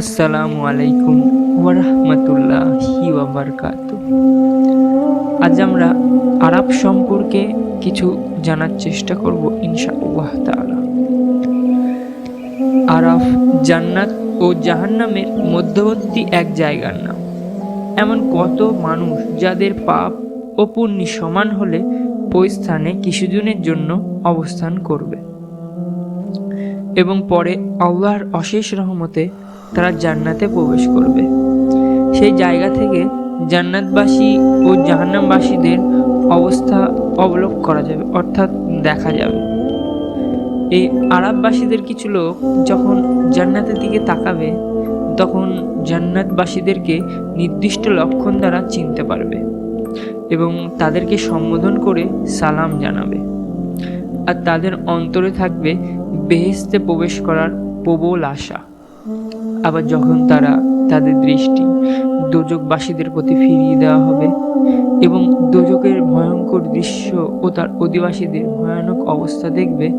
আসসালামু আলাইকুম ওরহমতুল্লাহি ওয়াবারকাত আজ আমরা আরব সম্পর্কে কিছু জানার চেষ্টা করব ইনশাআল্লাহ তাআলা। আরাফ জান্নাত ও জাহান্নামের মধ্যবর্তী এক জায়গার নাম। এমন কত মানুষ যাদের পাপ ও পুণ্যি সমান হলে ওই স্থানে কিছুদিনের জন্য অবস্থান করবে। এবং পরে আল্লাহর অশেষ রহমতে তারা জান্নাতে প্রবেশ করবে। সেই জায়গা থেকে জান্নাতবাসী ও জাহান্নামবাসীদের অবস্থা অবলোক করা যাবে, অর্থাৎ দেখা যাবে। এই আরববাসীদের কিছু লোক যখন জান্নাতের দিকে তাকাবে, তখন জান্নাতবাসীদেরকে নির্দিষ্ট লক্ষণ দ্বারা চিনতে পারবে এবং তাদেরকে সম্বোধন করে সালাম জানাবে। আর তাদের অন্তরে থাকবে বেহেস্তে প্রবেশ করার প্রবল আশা। আবার যখন তারা তাদের দৃষ্টি দোজকবাসীদের প্রতি ফিরিয়ে দেওয়া হবে এবং দোজকের ভয়ঙ্কর দৃশ্য ও তার অধিবাসীদের ভয়ানক অবস্থা দেখবে,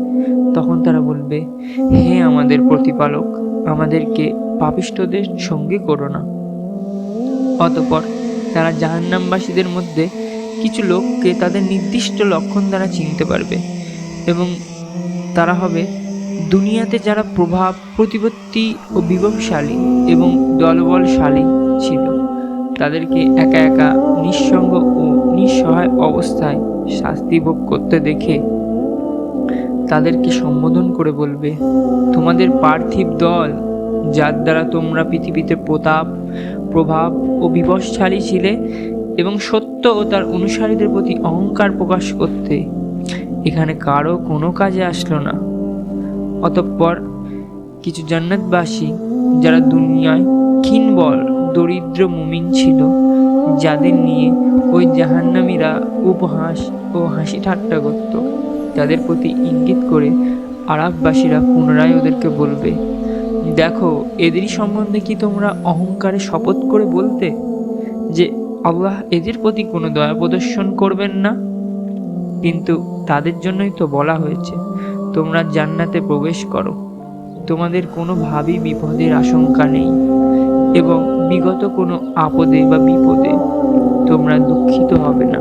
তখন তারা বলবে, হে আমাদের প্রতিপালক, আমাদেরকে পাপিষ্টদের সঙ্গে করো না। অতপর তারা জাহান্নামবাসীদের মধ্যে কিছু লোককে তাদের নির্দিষ্ট লক্ষণ দ্বারা চিনতে পারবে। এবং তারা হবে দুনিয়াতে যারা প্রভাব, প্রতিপত্তি ও বিভবশালী এবং দলবলশালী ছিল। তাদেরকে একা একা নিঃসঙ্গ ও নিঃসহায় অবস্থায় শাস্তি ভোগ করতে দেখে তাদেরকে সম্বোধন করে বলবে, তোমাদের পার্থিব দল, যার দ্বারা তোমরা পৃথিবীতে প্রতাপ, প্রভাব ও বিবশশালী ছিলে এবং সত্য ও তার অনুসারীদের প্রতি অহংকার প্রকাশ করতে এখানে কারও কোনো কাজে আসলো না। অতঃপর কিছু জান্নাতবাসী যারা দুনিয়ায় ক্ষীণবল, দরিদ্র মুমিন ছিল, যাদের নিয়ে ওই জাহান্নামীরা উপহাস ও হাসি ঠাট্টা করত, তাদের প্রতি ইঙ্গিত করে আরববাসীরা পুনরায় ওদেরকে বলবে, দেখো এদেরই সম্বন্ধে কি তোমরা অহংকারে শপথ করে বলতে যে আল্লাহ এদের প্রতি কোনো দয়া প্রদর্শন করবেন না? কিন্তু তাদের জন্যই তো বলা হয়েছে, তোমরা জান্নাতে প্রবেশ করো। তোমাদের কোনোভাবেই বিপদের আশঙ্কা নেই এবং বিগত কোনো আপদে বা বিপদে তোমরা দুঃখিত হবে না।